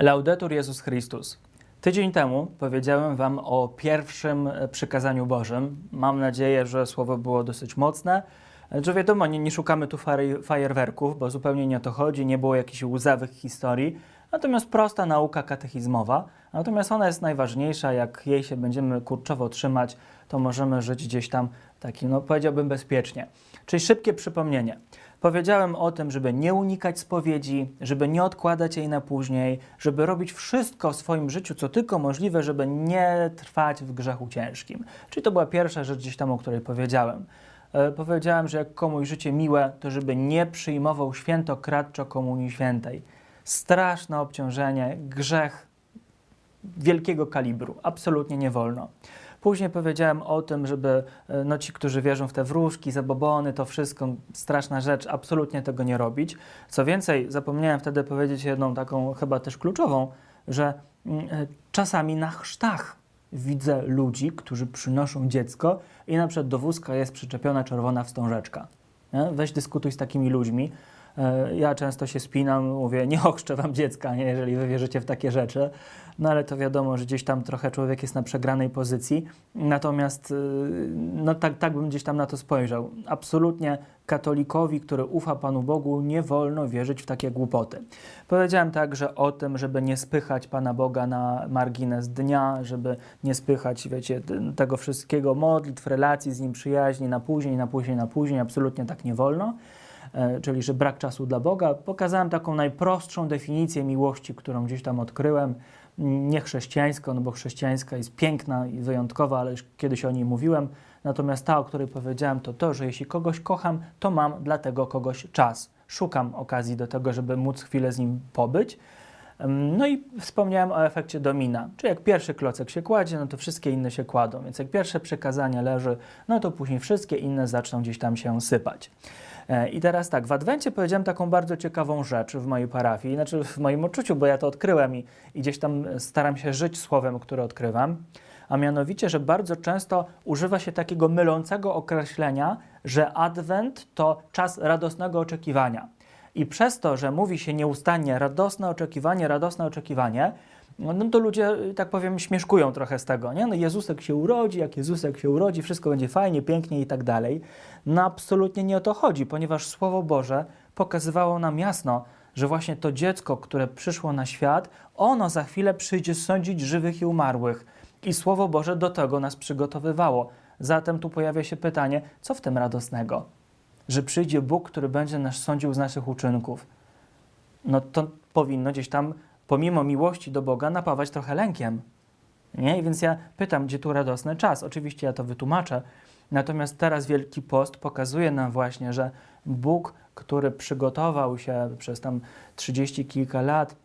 Laudetur Jezus Chrystus. Tydzień temu powiedziałem Wam o pierwszym e, przykazaniu Bożym. Mam nadzieję, że słowo było dosyć mocne. Że wiadomo, nie, nie szukamy tu fajerwerków, bo zupełnie nie o to chodzi, nie było jakichś łzawych historii. Natomiast prosta nauka katechizmowa. Natomiast ona jest najważniejsza, jak jej się będziemy kurczowo trzymać, to możemy żyć gdzieś tam taki, no powiedziałbym, bezpiecznie. Czyli szybkie przypomnienie. Powiedziałem o tym, żeby nie unikać spowiedzi, żeby nie odkładać jej na później, żeby robić wszystko w swoim życiu, co tylko możliwe, żeby nie trwać w grzechu ciężkim. Czyli to była pierwsza rzecz gdzieś tam, o której powiedziałem. E, powiedziałem, że jak komuś życie miłe, to żeby nie przyjmował świętokradczo komunii świętej. Straszne obciążenie, grzech wielkiego kalibru. Absolutnie nie wolno. Później powiedziałem o tym, żeby e, no, ci, którzy wierzą w te wróżki, zabobony, to wszystko straszna rzecz, absolutnie tego nie robić. Co więcej, zapomniałem wtedy powiedzieć jedną taką chyba też kluczową, że mm, e, czasami na chrztach widzę ludzi, którzy przynoszą dziecko i na przykład do wózka jest przyczepiona czerwona wstążeczka. Weź dyskutuj z takimi ludźmi. E, Ja często się spinam, mówię, nie ochrzczę wam dziecka, nie, jeżeli wy wierzycie w takie rzeczy. No ale to wiadomo, że gdzieś tam trochę człowiek jest na przegranej pozycji. Natomiast y, no tak, tak bym gdzieś tam na to spojrzał. Absolutnie katolikowi, który ufa Panu Bogu, nie wolno wierzyć w takie głupoty. Powiedziałem także o tym, żeby nie spychać Pana Boga na margines dnia, żeby nie spychać, wiecie, tego wszystkiego, modlitw, relacji z Nim, przyjaźni na później, na później, na później. Absolutnie tak nie wolno czyli że brak czasu dla Boga. Pokazałem taką najprostszą definicję miłości, którą gdzieś tam odkryłem, nie chrześcijańską, no bo chrześcijańska jest piękna i wyjątkowa, ale już kiedyś o niej mówiłem. Natomiast ta, o której powiedziałem, to to, że jeśli kogoś kocham, to mam dla tego kogoś czas. Szukam okazji do tego, żeby móc chwilę z nim pobyć. Ym, No i wspomniałem o efekcie domina. Czyli jak pierwszy klocek się kładzie, no to wszystkie inne się kładą. Więc jak pierwsze przekazanie leży, no to później wszystkie inne zaczną gdzieś tam się sypać. E, I teraz tak, w Adwencie powiedziałem taką bardzo ciekawą rzecz w mojej parafii, znaczy w moim odczuciu, bo ja to odkryłem i, i gdzieś tam staram się żyć słowem, które odkrywam, a mianowicie, że bardzo często używa się takiego mylącego określenia, że Adwent to czas radosnego oczekiwania. I przez to, że mówi się nieustannie radosne oczekiwanie, radosne oczekiwanie, no no to ludzie, tak powiem, śmieszkują trochę z tego, nie? No Jezusek się urodzi, jak Jezusek się urodzi, wszystko będzie fajnie, pięknie i tak dalej. No absolutnie nie o to chodzi, ponieważ Słowo Boże pokazywało nam jasno, że właśnie to dziecko, które przyszło na świat, ono za chwilę przyjdzie sądzić żywych i umarłych. I Słowo Boże do tego nas przygotowywało. Zatem tu pojawia się pytanie, co w tym radosnego? Że przyjdzie Bóg, który będzie nas sądził z naszych uczynków. No to powinno gdzieś tam, pomimo miłości do Boga, napawać trochę lękiem. Nie? I więc ja pytam, gdzie tu radosny czas? Oczywiście ja to wytłumaczę. Natomiast teraz Wielki Post pokazuje nam właśnie, że Bóg, który przygotował się przez tam 30 kilka lat,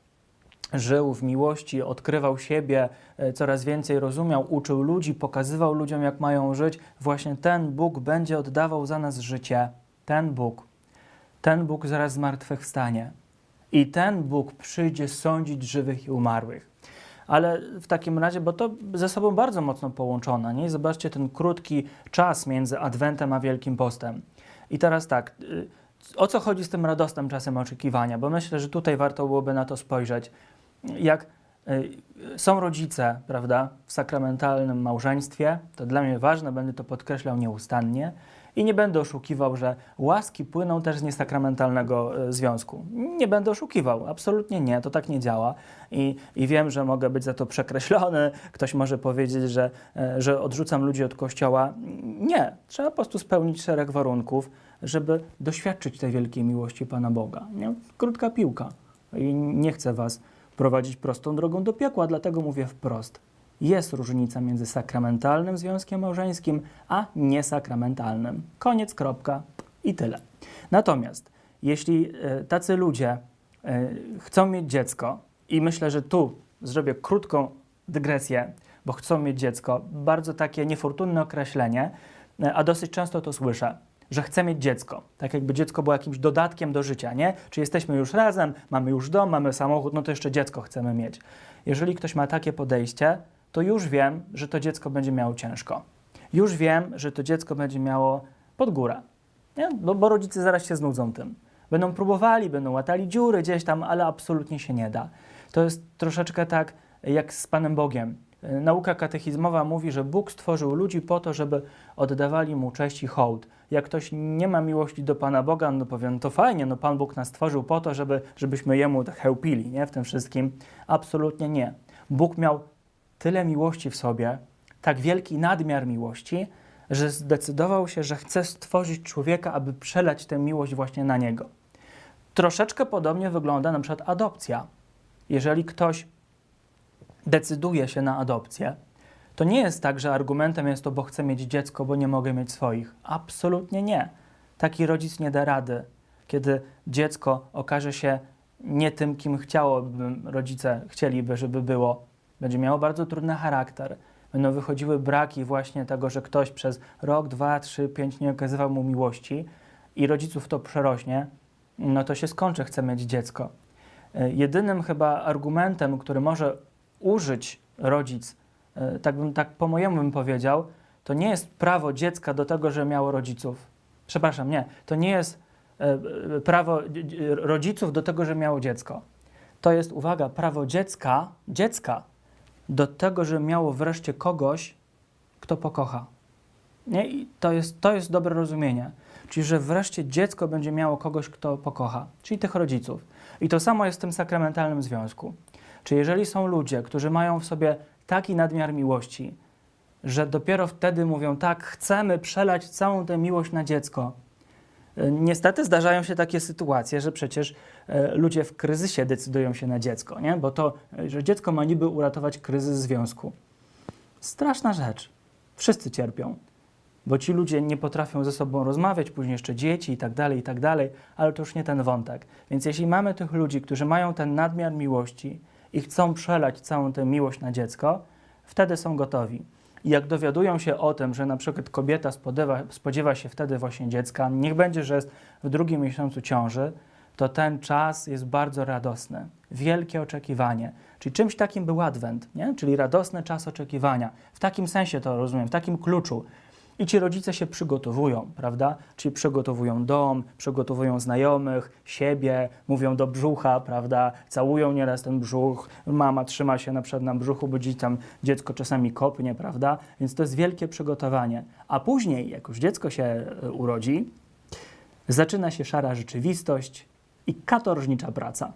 żył w miłości, odkrywał siebie, e, coraz więcej rozumiał, uczył ludzi, pokazywał ludziom, jak mają żyć, właśnie ten Bóg będzie oddawał za nas życie. Ten Bóg. Ten Bóg zaraz zmartwychwstanie. I ten Bóg przyjdzie sądzić żywych i umarłych. Ale w takim razie, bo to ze sobą bardzo mocno połączone, nie? Zobaczcie ten krótki czas między Adwentem a Wielkim Postem. I teraz tak, y, o co chodzi z tym radosnym czasem oczekiwania? Bo myślę, że tutaj warto byłoby na to spojrzeć. Jak y, są rodzice, prawda, w sakramentalnym małżeństwie, to dla mnie ważne, będę to podkreślał nieustannie i nie będę oszukiwał, że łaski płyną też z niesakramentalnego y, związku. Nie będę oszukiwał, absolutnie nie, to tak nie działa i, i wiem, że mogę być za to przekreślony, ktoś może powiedzieć, że, e, że odrzucam ludzi od kościoła. Nie, trzeba po prostu spełnić szereg warunków, żeby doświadczyć tej wielkiej miłości Pana Boga. Nie? Krótka piłka i nie chcę Was prowadzić prostą drogą do piekła, dlatego mówię wprost. Jest różnica między sakramentalnym związkiem małżeńskim a niesakramentalnym. Koniec, kropka i tyle. Natomiast jeśli e, tacy ludzie e, chcą mieć dziecko, i myślę, że tu zrobię krótką dygresję, bo chcą mieć dziecko, bardzo takie niefortunne określenie, e, a dosyć często to słyszę że chcę mieć dziecko. Tak jakby dziecko było jakimś dodatkiem do życia, nie? Czy jesteśmy już razem, mamy już dom, mamy samochód, no to jeszcze dziecko chcemy mieć. Jeżeli ktoś ma takie podejście, to już wiem, że to dziecko będzie miało ciężko. Już wiem, że to dziecko będzie miało pod górę. Nie? Bo, bo rodzice zaraz się znudzą tym. Będą próbowali, będą łatali dziury gdzieś tam, ale absolutnie się nie da. To jest troszeczkę tak jak z Panem Bogiem. Nauka katechizmowa mówi, że Bóg stworzył ludzi po to, żeby oddawali Mu cześć i hołd. Jak ktoś nie ma miłości do Pana Boga, no powie, no to fajnie, no Pan Bóg nas stworzył po to, żeby, żebyśmy Jemu tak chełpili, nie? W tym wszystkim. Absolutnie nie. Bóg miał tyle miłości w sobie, tak wielki nadmiar miłości, że zdecydował się, że chce stworzyć człowieka, aby przelać tę miłość właśnie na niego. Troszeczkę podobnie wygląda na przykład adopcja. Jeżeli ktoś decyduje się na adopcję, to nie jest tak, że argumentem jest to, bo chcę mieć dziecko, bo nie mogę mieć swoich. Absolutnie nie. Taki rodzic nie da rady, kiedy dziecko okaże się nie tym, kim chciałoby, rodzice chcieliby, żeby było. Będzie miało bardzo trudny charakter. Będą wychodziły braki właśnie tego, że ktoś przez rok, dwa, trzy, pięć nie okazywał mu miłości i rodziców to przerośnie, no to się skończy, chce mieć dziecko. E, Jedynym chyba argumentem, który może użyć rodzic, e, tak, bym, tak po mojemu bym powiedział, to nie jest prawo dziecka do tego, że miało rodziców. Przepraszam, nie. To nie jest e, prawo rodziców do tego, że miało dziecko. To jest, uwaga, prawo dziecka, dziecka do tego, że miało wreszcie kogoś, kto pokocha. Nie? I to jest, to jest dobre rozumienie. Czyli, że wreszcie dziecko będzie miało kogoś, kto pokocha, czyli tych rodziców. I to samo jest w tym sakramentalnym związku. Czy jeżeli są ludzie, którzy mają w sobie taki nadmiar miłości, że dopiero wtedy mówią, tak, chcemy przelać całą tę miłość na dziecko. Niestety zdarzają się takie sytuacje, że przecież e, ludzie w kryzysie decydują się na dziecko, nie? bo to, e, że dziecko ma niby uratować kryzys związku. Straszna rzecz. Wszyscy cierpią, bo ci ludzie nie potrafią ze sobą rozmawiać, później jeszcze dzieci i tak dalej, i tak dalej, ale to już nie ten wątek. Więc jeśli mamy tych ludzi, którzy mają ten nadmiar miłości i chcą przelać całą tę miłość na dziecko, wtedy są gotowi. I jak dowiadują się o tym, że na przykład kobieta spodziewa, spodziewa się wtedy właśnie dziecka, niech będzie, że jest w drugim miesiącu ciąży, to ten czas jest bardzo radosny. Wielkie oczekiwanie. Czyli czymś takim był Adwent, nie? czyli radosny czas oczekiwania. W takim sensie to rozumiem, w takim kluczu. I ci rodzice się przygotowują, prawda? Czyli przygotowują dom, przygotowują znajomych, siebie, mówią do brzucha, prawda? Całują nieraz ten brzuch. Mama trzyma się na przykład na brzuchu, bo tam dziecko czasami kopnie, prawda? Więc to jest wielkie przygotowanie. A później, jak już dziecko się e, urodzi, zaczyna się szara rzeczywistość i katorżnicza praca.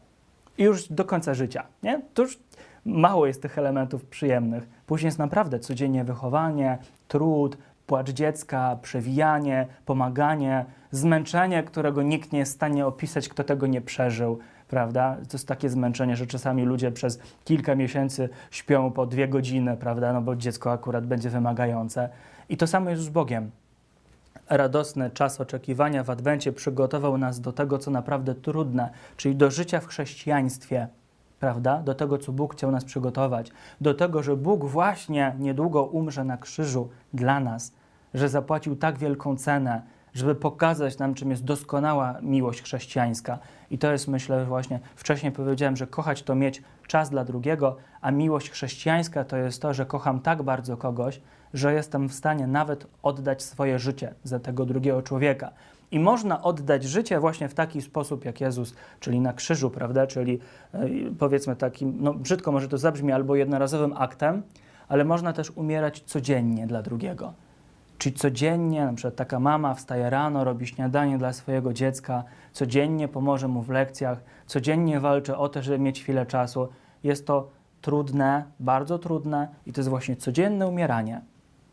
I już do końca życia, nie? To już mało jest tych elementów przyjemnych. Później jest naprawdę codziennie wychowanie, trud, płacz dziecka, przewijanie, pomaganie, zmęczenie, którego nikt nie jest w stanie opisać, kto tego nie przeżył, prawda? To jest takie zmęczenie, że czasami ludzie przez kilka miesięcy śpią po dwie godziny, prawda? No bo dziecko akurat będzie wymagające. I to samo jest z Bogiem radosny czas oczekiwania w Adwencie przygotował nas do tego, co naprawdę trudne, czyli do życia w chrześcijaństwie, prawda? Do tego, co Bóg chciał nas przygotować, do tego, że Bóg właśnie niedługo umrze na krzyżu dla nas, że zapłacił tak wielką cenę, żeby pokazać nam, czym jest doskonała miłość chrześcijańska. I to jest, myślę, właśnie wcześniej powiedziałem, że kochać to mieć czas dla drugiego, a miłość chrześcijańska to jest to, że kocham tak bardzo kogoś, że jestem w stanie nawet oddać swoje życie za tego drugiego człowieka. I można oddać życie właśnie w taki sposób jak Jezus, czyli na krzyżu, prawda? Czyli e, powiedzmy takim, no brzydko może to zabrzmi, albo jednorazowym aktem, ale można też umierać codziennie dla drugiego. Czyli codziennie, na przykład taka mama wstaje rano, robi śniadanie dla swojego dziecka, codziennie pomoże mu w lekcjach, codziennie walczy o to, żeby mieć chwilę czasu. Jest to trudne, bardzo trudne i to jest właśnie codzienne umieranie.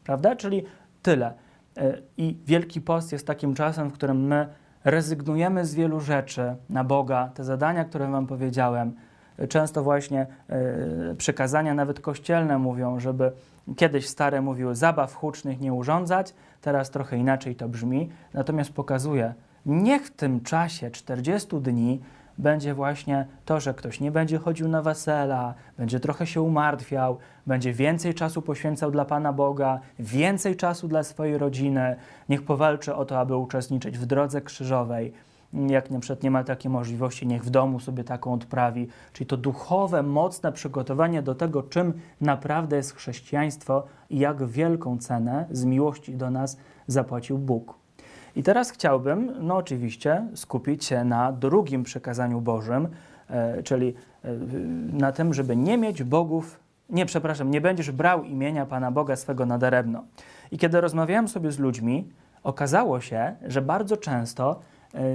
Prawda? Czyli tyle. E, I Wielki Post jest takim czasem, w którym my rezygnujemy z wielu rzeczy na Boga, te zadania, które Wam powiedziałem. E, Często właśnie e, przekazania nawet kościelne mówią, żeby kiedyś stare mówiły zabaw hucznych nie urządzać, teraz trochę inaczej to brzmi, natomiast pokazuje, niech w tym czasie 40 dni będzie właśnie to, że ktoś nie będzie chodził na wesela, będzie trochę się umartwiał, będzie więcej czasu poświęcał dla Pana Boga, więcej czasu dla swojej rodziny. Niech powalczy o to, aby uczestniczyć w drodze krzyżowej. Jak na przykład nie ma takiej możliwości, niech w domu sobie taką odprawi. Czyli to duchowe, mocne przygotowanie do tego, czym naprawdę jest chrześcijaństwo i jak wielką cenę z miłości do nas zapłacił Bóg. I teraz chciałbym, no oczywiście, skupić się na drugim przykazaniu Bożym, e, czyli e, na tym, żeby nie mieć bogów, nie, przepraszam, nie będziesz brał imienia Pana Boga swego nadaremno. I kiedy rozmawiałem sobie z ludźmi, okazało się, że bardzo często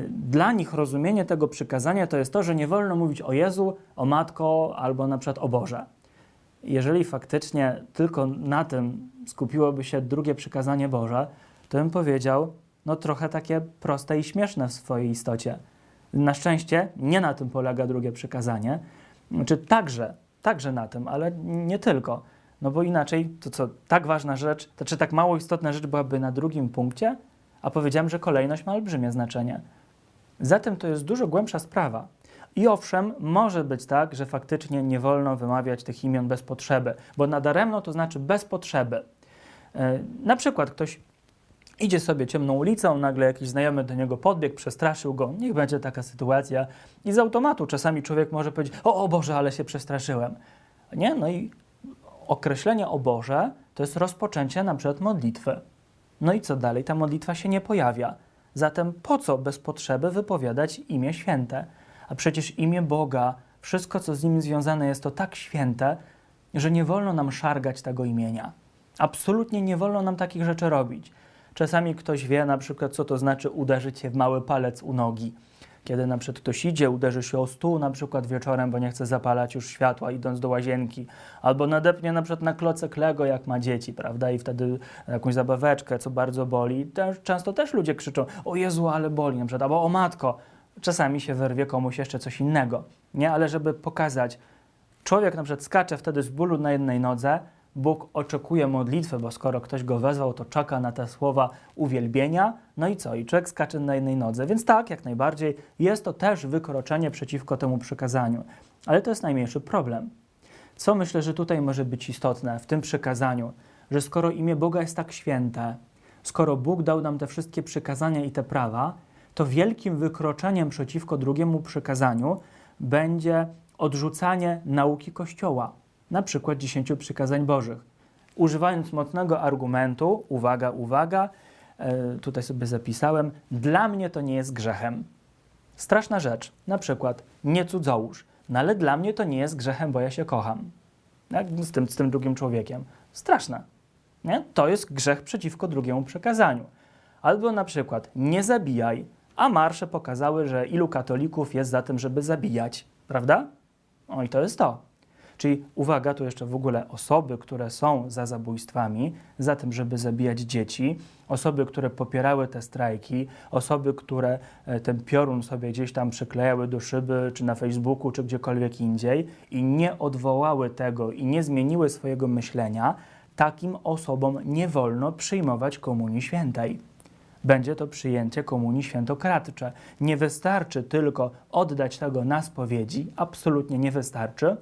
dla nich rozumienie tego przykazania to jest to, że nie wolno mówić o Jezu, o Matko albo na przykład o Boże. Jeżeli faktycznie tylko na tym skupiłoby się drugie przykazanie Boże, to bym powiedział, no trochę takie proste i śmieszne w swojej istocie. Na szczęście nie na tym polega drugie przykazanie, czy także, także na tym, ale nie tylko. No bo inaczej to co, tak ważna rzecz, to czy tak mało istotna rzecz byłaby na drugim punkcie, a powiedziałem, że kolejność ma olbrzymie znaczenie. Zatem to jest dużo głębsza sprawa. I owszem, może być tak, że faktycznie nie wolno wymawiać tych imion bez potrzeby, bo nadaremno to znaczy bez potrzeby. E, Na przykład ktoś idzie sobie ciemną ulicą, nagle jakiś znajomy do niego podbiegł, przestraszył go, niech będzie taka sytuacja i z automatu czasami człowiek może powiedzieć, o, o Boże, ale się przestraszyłem. Nie? No i określenie o Boże to jest rozpoczęcie na przykład modlitwy. No i co dalej? Ta modlitwa się nie pojawia. Zatem po co bez potrzeby wypowiadać imię święte? A przecież imię Boga, wszystko co z nim związane jest to tak święte, że nie wolno nam szargać tego imienia. Absolutnie nie wolno nam takich rzeczy robić. Czasami ktoś wie na przykład, co to znaczy uderzyć się w mały palec u nogi. Kiedy na przykład ktoś idzie, uderzy się o stół na przykład wieczorem, bo nie chce zapalać już światła idąc do łazienki, albo nadepnie na przykład na klocek Lego, jak ma dzieci, prawda, i wtedy jakąś zabaweczkę, co bardzo boli. Też, często też ludzie krzyczą, o Jezu, ale boli, na przykład, albo o matko. Czasami się wyrwie komuś jeszcze coś innego, nie? Ale żeby pokazać, człowiek na przykład skacze wtedy z bólu na jednej nodze, Bóg oczekuje modlitwy, bo skoro ktoś go wezwał, to czeka na te słowa uwielbienia. No i co? I człowiek skacze na jednej nodze. Więc tak, jak najbardziej, jest to też wykroczenie przeciwko temu przykazaniu. Ale to jest najmniejszy problem. Co myślę, że tutaj może być istotne w tym przykazaniu, że skoro imię Boga jest tak święte, skoro Bóg dał nam te wszystkie przykazania i te prawa, to wielkim wykroczeniem przeciwko drugiemu przykazaniu będzie odrzucanie nauki Kościoła, na przykład dziesięciu przykazań Bożych. Używając mocnego argumentu, uwaga, uwaga, e, tutaj sobie zapisałem, dla mnie to nie jest grzechem. Straszna rzecz, na przykład nie cudzołóż, no ale dla mnie to nie jest grzechem, bo ja się kocham. Jak z, tym, z tym drugim człowiekiem. Straszne. Nie? To jest grzech przeciwko drugiemu przekazaniu. Albo na przykład nie zabijaj, a marsze pokazały, że ilu katolików jest za tym, żeby zabijać, prawda? O i to jest to. Czyli uwaga, tu jeszcze w ogóle osoby, które są za zabójstwami, za tym, żeby zabijać dzieci, osoby, które popierały te strajki, osoby, które e, ten piorun sobie gdzieś tam przyklejały do szyby, czy na Facebooku, czy gdziekolwiek indziej i nie odwołały tego i nie zmieniły swojego myślenia, takim osobom nie wolno przyjmować Komunii Świętej będzie to przyjęcie komunii świętokradcze. Nie wystarczy tylko oddać tego na spowiedzi, absolutnie nie wystarczy,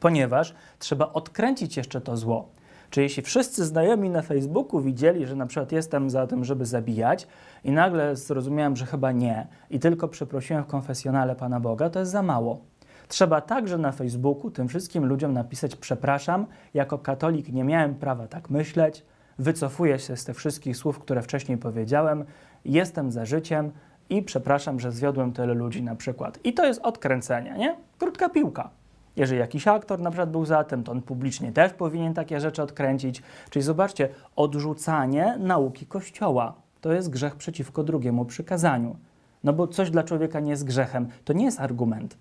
ponieważ trzeba odkręcić jeszcze to zło. Czy jeśli wszyscy znajomi na Facebooku widzieli, że na przykład jestem za tym, żeby zabijać i nagle zrozumiałem, że chyba nie i tylko przeprosiłem w konfesjonale Pana Boga, to jest za mało. Trzeba także na Facebooku tym wszystkim ludziom napisać przepraszam, jako katolik nie miałem prawa tak myśleć, wycofuję się z tych wszystkich słów, które wcześniej powiedziałem, jestem za życiem i przepraszam, że zwiodłem tyle ludzi na przykład. I to jest odkręcenie, nie? Krótka piłka. Jeżeli jakiś aktor na przykład był za tym, to on publicznie też powinien takie rzeczy odkręcić. Czyli zobaczcie, odrzucanie nauki Kościoła to jest grzech przeciwko drugiemu przykazaniu. No bo coś dla człowieka nie jest grzechem, to nie jest argument.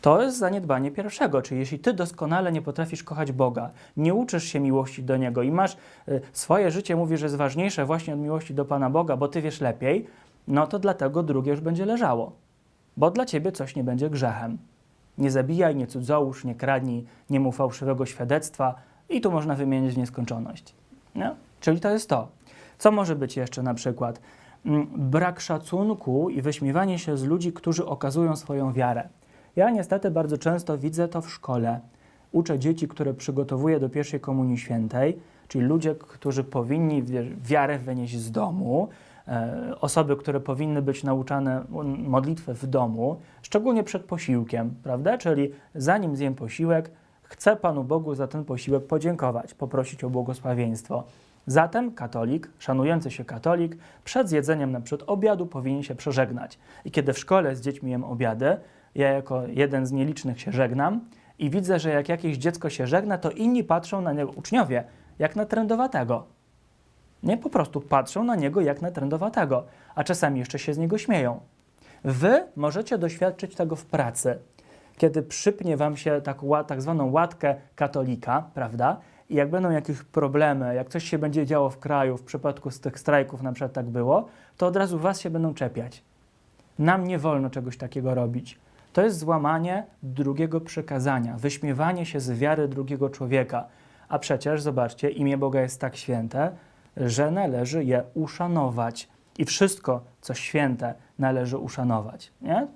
To jest zaniedbanie pierwszego, czyli jeśli ty doskonale nie potrafisz kochać Boga, nie uczysz się miłości do Niego i masz y, swoje życie, mówisz, że jest ważniejsze właśnie od miłości do Pana Boga, bo ty wiesz lepiej, no to dlatego drugie już będzie leżało, bo dla ciebie coś nie będzie grzechem. Nie zabijaj, nie cudzołóż, nie kradnij, nie mów fałszywego świadectwa i tu można wymienić nieskończoność. No? Czyli to jest to. Co może być jeszcze na przykład? Mm, Brak szacunku i wyśmiewanie się z ludzi, którzy okazują swoją wiarę. Ja niestety bardzo często widzę to w szkole. Uczę dzieci, które przygotowuję do pierwszej komunii świętej, czyli ludzie, którzy powinni wi- wiarę wynieść z domu, osoby, które powinny być nauczane modlitwy w domu, szczególnie przed posiłkiem, prawda? Czyli zanim zjem posiłek, chcę Panu Bogu za ten posiłek podziękować, poprosić o błogosławieństwo. Zatem katolik, szanujący się katolik, przed zjedzeniem na przykład obiadu powinien się przeżegnać. I kiedy w szkole z dziećmi jem obiady, ja jako jeden z nielicznych się żegnam i widzę, że jak jakieś dziecko się żegna, to inni patrzą na niego, uczniowie, jak na trendowatego. Nie, po prostu patrzą na niego jak na trendowatego, a czasami jeszcze się z niego śmieją. Wy możecie doświadczyć tego w pracy, kiedy przypnie wam się tak, tak zwaną łatkę katolika, prawda? I jak będą jakieś problemy, jak coś się będzie działo w kraju, w przypadku z tych strajków na przykład tak było, to od razu was się będą czepiać. Nam nie wolno czegoś takiego robić. To jest złamanie drugiego przykazania, wyśmiewanie się z wiary drugiego człowieka. A przecież, zobaczcie, imię Boga jest tak święte, że należy je uszanować. I wszystko, co święte, należy uszanować. Nie?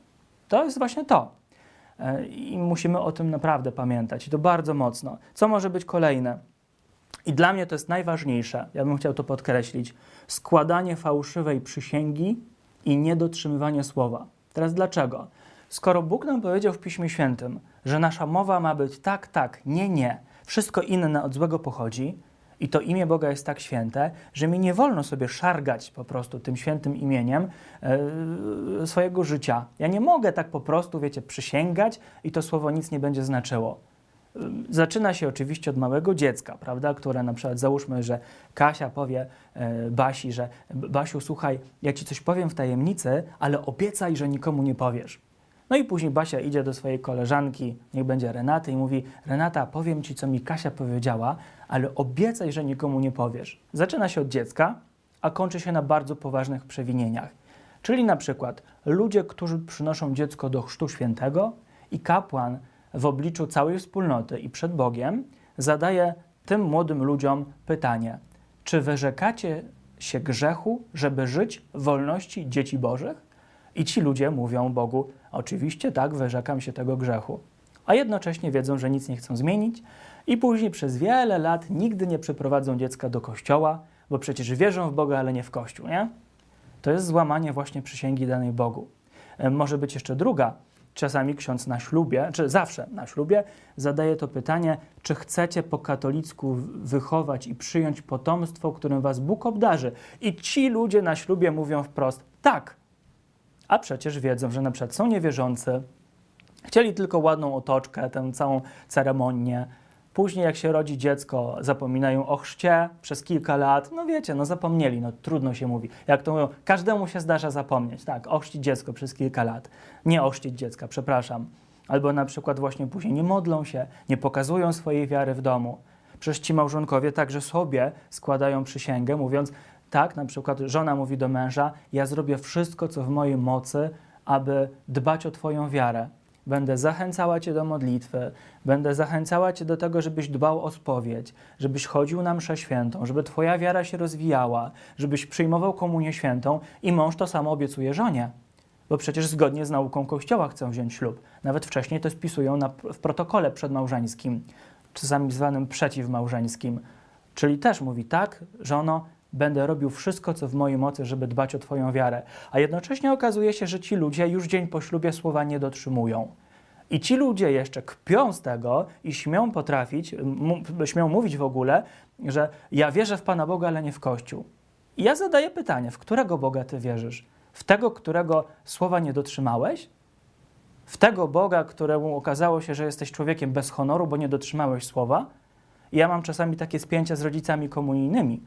To jest właśnie to. E, I musimy o tym naprawdę pamiętać. I to bardzo mocno. Co może być kolejne? I dla mnie to jest najważniejsze, ja bym chciał to podkreślić: składanie fałszywej przysięgi i niedotrzymywanie słowa. Teraz dlaczego? Skoro Bóg nam powiedział w Piśmie Świętym, że nasza mowa ma być tak, tak, nie, nie, wszystko inne od złego pochodzi, i to imię Boga jest tak święte, że mi nie wolno sobie szargać po prostu tym świętym imieniem e, swojego życia. Ja nie mogę tak po prostu, wiecie, przysięgać i to słowo nic nie będzie znaczyło. Zaczyna się oczywiście od małego dziecka, prawda, które na przykład załóżmy, że Kasia powie e, Basi, że Basiu, słuchaj, ja ci coś powiem w tajemnicy, ale obiecaj, że nikomu nie powiesz. No i później Basia idzie do swojej koleżanki, niech będzie Renaty, i mówi: Renata, powiem ci, co mi Kasia powiedziała, ale obiecaj, że nikomu nie powiesz. Zaczyna się od dziecka, a kończy się na bardzo poważnych przewinieniach. Czyli na przykład ludzie, którzy przynoszą dziecko do chrztu świętego i kapłan w obliczu całej wspólnoty i przed Bogiem zadaje tym młodym ludziom pytanie: czy wyrzekacie się grzechu, żeby żyć w wolności dzieci Bożych? I ci ludzie mówią Bogu: Oczywiście tak, wyrzekam się tego grzechu. A jednocześnie wiedzą, że nic nie chcą zmienić, i później przez wiele lat nigdy nie przyprowadzą dziecka do kościoła, bo przecież wierzą w Boga, ale nie w kościół, nie? To jest złamanie właśnie przysięgi danej Bogu. E, Może być jeszcze druga. Czasami ksiądz na ślubie, czy zawsze na ślubie, zadaje to pytanie, czy chcecie po katolicku wychować i przyjąć potomstwo, którym was Bóg obdarzy. I ci ludzie na ślubie mówią wprost, tak. A przecież wiedzą, że na przykład są niewierzący, chcieli tylko ładną otoczkę, tę całą ceremonię. Później, jak się rodzi dziecko, zapominają o chrzcie przez kilka lat. No wiecie, no zapomnieli, no trudno się mówi. Jak to mówią, każdemu się zdarza zapomnieć. Tak, ochrzcić dziecko przez kilka lat. Nie ochrzcić dziecka, przepraszam. Albo na przykład właśnie później nie modlą się, nie pokazują swojej wiary w domu. Przecież ci małżonkowie także sobie składają przysięgę, mówiąc, tak, na przykład żona mówi do męża, ja zrobię wszystko, co w mojej mocy, aby dbać o Twoją wiarę. Będę zachęcała Cię do modlitwy, będę zachęcała Cię do tego, żebyś dbał o spowiedź, żebyś chodził na mszę świętą, żeby Twoja wiara się rozwijała, żebyś przyjmował komunię świętą i mąż to samo obiecuje żonie. Bo przecież zgodnie z nauką Kościoła chcą wziąć ślub. Nawet wcześniej to spisują na, w protokole przedmałżeńskim, czasami zwanym przeciwmałżeńskim. Czyli też mówi tak, żono, będę robił wszystko, co w mojej mocy, żeby dbać o Twoją wiarę. A jednocześnie okazuje się, że ci ludzie już dzień po ślubie słowa nie dotrzymują. I ci ludzie jeszcze kpią z tego i śmią potrafić, śmią mówić w ogóle, że ja wierzę w Pana Boga, ale nie w Kościół. I ja zadaję pytanie, w którego Boga Ty wierzysz? W tego, którego słowa nie dotrzymałeś? W tego Boga, któremu okazało się, że jesteś człowiekiem bez honoru, bo nie dotrzymałeś słowa? I ja mam czasami takie spięcia z rodzicami komunijnymi,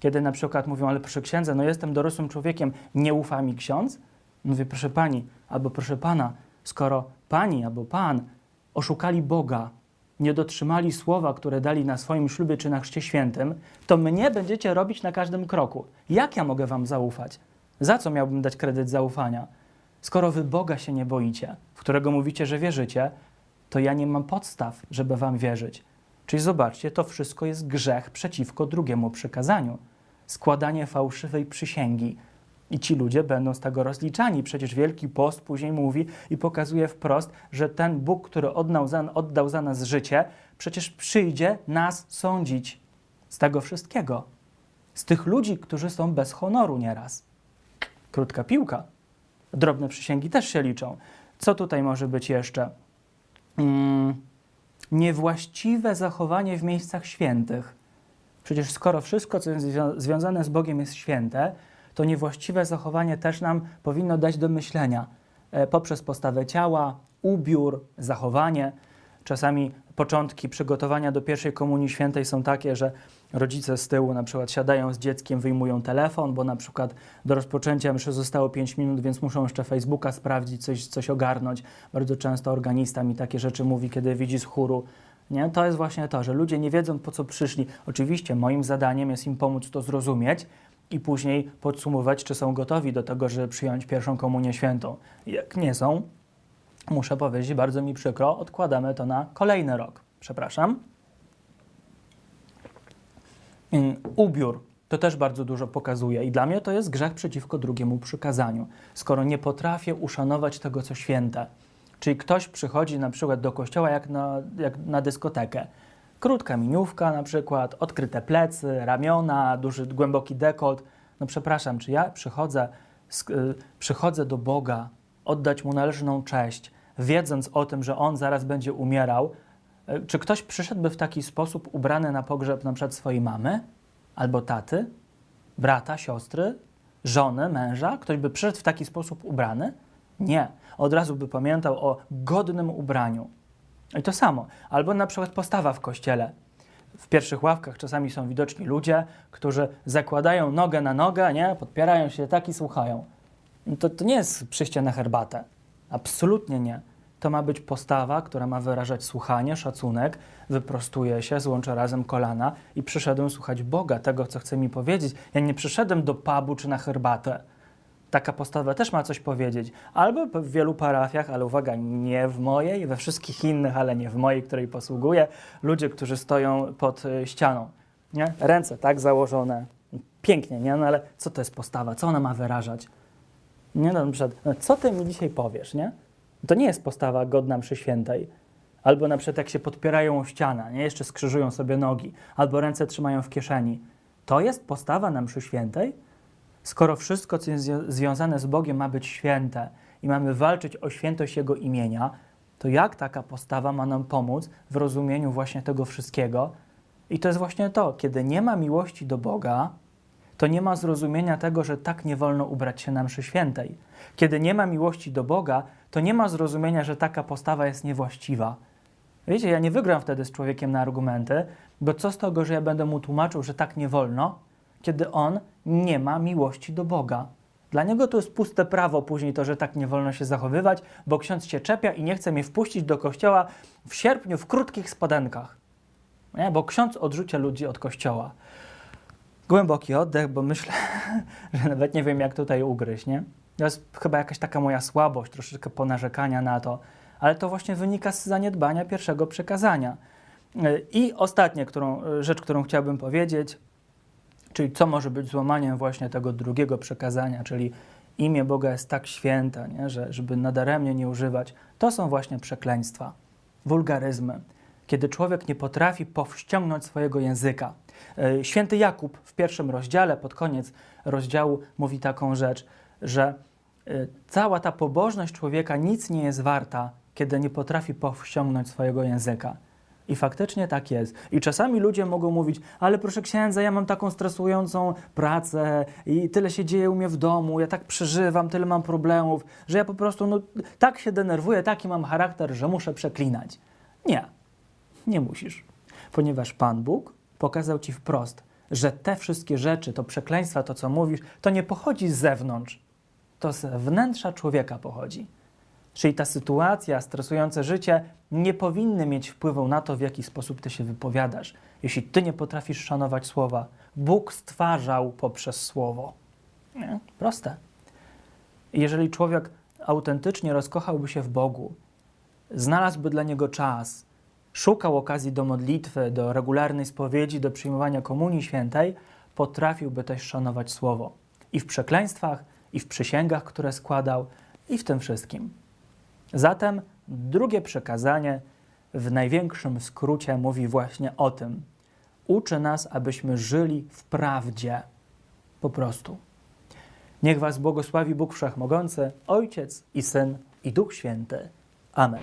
kiedy na przykład mówią, ale proszę księdza, no jestem dorosłym człowiekiem, nie ufa mi ksiądz? Mówię, proszę pani, albo proszę pana, skoro pani albo pan oszukali Boga, nie dotrzymali słowa, które dali na swoim ślubie czy na chrzcie świętym, to mnie będziecie robić na każdym kroku. Jak ja mogę wam zaufać? Za co miałbym dać kredyt zaufania? Skoro wy Boga się nie boicie, w którego mówicie, że wierzycie, to ja nie mam podstaw, żeby wam wierzyć. Czyli zobaczcie, to wszystko jest grzech przeciwko drugiemu przykazaniu. Składanie fałszywej przysięgi. I ci ludzie będą z tego rozliczani. Przecież Wielki Post później mówi i pokazuje wprost, że ten Bóg, który oddał za, oddał za nas życie, przecież przyjdzie nas sądzić z tego wszystkiego. Z tych ludzi, którzy są bez honoru nieraz. Krótka piłka. Drobne przysięgi też się liczą. Co tutaj może być jeszcze? Mm, niewłaściwe zachowanie w miejscach świętych. Przecież skoro wszystko, co jest zwią- związane z Bogiem jest święte, to niewłaściwe zachowanie też nam powinno dać do myślenia e, poprzez postawę ciała, ubiór, zachowanie. Czasami początki przygotowania do pierwszej komunii świętej są takie, że rodzice z tyłu na przykład siadają z dzieckiem, wyjmują telefon, bo na przykład do rozpoczęcia mszy zostało 5 minut, więc muszą jeszcze Facebooka sprawdzić, coś, coś ogarnąć. Bardzo często organista mi takie rzeczy mówi, kiedy widzi z chóru. Nie? To jest właśnie to, że ludzie nie wiedzą, po co przyszli. Oczywiście moim zadaniem jest im pomóc to zrozumieć i później podsumować, czy są gotowi do tego, żeby przyjąć pierwszą komunię świętą. Jak nie są, muszę powiedzieć, bardzo mi przykro, odkładamy to na kolejny rok. Przepraszam. Mm, Ubiór to też bardzo dużo pokazuje i dla mnie to jest grzech przeciwko drugiemu przykazaniu. Skoro nie potrafię uszanować tego, co święte, czyli ktoś przychodzi na przykład do kościoła jak na, jak na dyskotekę, krótka miniówka na przykład, odkryte plecy, ramiona, duży, głęboki dekolt. No przepraszam, czy ja przychodzę, y, przychodzę do Boga, oddać Mu należną cześć, wiedząc o tym, że On zaraz będzie umierał, y, czy ktoś przyszedłby w taki sposób ubrany na pogrzeb na przykład swojej mamy albo taty, brata, siostry, żony, męża? Ktoś by przyszedł w taki sposób ubrany? Nie. Od razu by pamiętał o godnym ubraniu. I to samo. Albo na przykład postawa w kościele. W pierwszych ławkach czasami są widoczni ludzie, którzy zakładają nogę na nogę, nie? podpierają się tak i słuchają. To, to nie jest przyjście na herbatę. Absolutnie nie. To ma być postawa, która ma wyrażać słuchanie, szacunek, wyprostuję się, złączę razem kolana i przyszedłem słuchać Boga, tego, co chce mi powiedzieć. Ja nie przyszedłem do pubu czy na herbatę. Taka postawa też ma coś powiedzieć. Albo w wielu parafiach, ale uwaga, nie w mojej, we wszystkich innych, ale nie w mojej, której posługuję, ludzie, którzy stoją pod y, ścianą. Nie? Ręce tak założone. Pięknie, nie? No ale co to jest postawa? Co ona ma wyrażać? Nie no, na przykład, no, co ty mi dzisiaj powiesz, nie? To nie jest postawa godna mszy świętej. Albo na przykład jak się podpierają o ścianę, nie? Jeszcze skrzyżują sobie nogi, albo ręce trzymają w kieszeni. To jest postawa na mszy świętej? Skoro wszystko, co jest związane z Bogiem, ma być święte i mamy walczyć o świętość Jego imienia, to jak taka postawa ma nam pomóc w rozumieniu właśnie tego wszystkiego? I to jest właśnie to, kiedy nie ma miłości do Boga, to nie ma zrozumienia tego, że tak nie wolno ubrać się na mszy świętej. Kiedy nie ma miłości do Boga, to nie ma zrozumienia, że taka postawa jest niewłaściwa. Wiecie, ja nie wygram wtedy z człowiekiem na argumenty, bo co z tego, że ja będę mu tłumaczył, że tak nie wolno, kiedy on nie ma miłości do Boga. Dla niego to jest puste prawo później to, że tak nie wolno się zachowywać, bo ksiądz się czepia i nie chce mnie wpuścić do kościoła w sierpniu w krótkich spodenkach. Nie? Bo ksiądz odrzucia ludzi od kościoła. Głęboki oddech, bo myślę, że nawet nie wiem, jak tutaj ugryźć, nie? To jest chyba jakaś taka moja słabość, troszeczkę ponarzekania na to, ale to właśnie wynika z zaniedbania pierwszego przekazania. Yy, I ostatnia którą, yy, rzecz, którą chciałbym powiedzieć, czyli co może być złamaniem właśnie tego drugiego przekazania, czyli imię Boga jest tak święte, nie? Że, żeby nadaremnie nie używać, to są właśnie przekleństwa, wulgaryzmy, kiedy człowiek nie potrafi powściągnąć swojego języka. Yy, Święty Jakub w pierwszym rozdziale, pod koniec rozdziału, mówi taką rzecz, że y, cała ta pobożność człowieka nic nie jest warta, kiedy nie potrafi powściągnąć swojego języka. I faktycznie tak jest. I czasami ludzie mogą mówić, ale proszę księdza, ja mam taką stresującą pracę i tyle się dzieje u mnie w domu, ja tak przeżywam, tyle mam problemów, że ja po prostu no, tak się denerwuję, taki mam charakter, że muszę przeklinać. Nie, nie musisz. Ponieważ Pan Bóg pokazał Ci wprost, że te wszystkie rzeczy, to przekleństwa, to co mówisz, to nie pochodzi z zewnątrz, to z wnętrza człowieka pochodzi. Czyli ta sytuacja, stresujące życie nie powinny mieć wpływu na to, w jaki sposób ty się wypowiadasz. Jeśli ty nie potrafisz szanować słowa, Bóg stwarzał poprzez słowo. Nie? Proste. Jeżeli człowiek autentycznie rozkochałby się w Bogu, znalazłby dla niego czas, szukał okazji do modlitwy, do regularnej spowiedzi, do przyjmowania komunii świętej, potrafiłby też szanować słowo. I w przekleństwach, i w przysięgach, które składał, i w tym wszystkim. Zatem drugie przekazanie w największym skrócie mówi właśnie o tym. Uczy nas, abyśmy żyli w prawdzie. Po prostu. Niech Was błogosławi Bóg Wszechmogący, Ojciec i Syn i Duch Święty. Amen.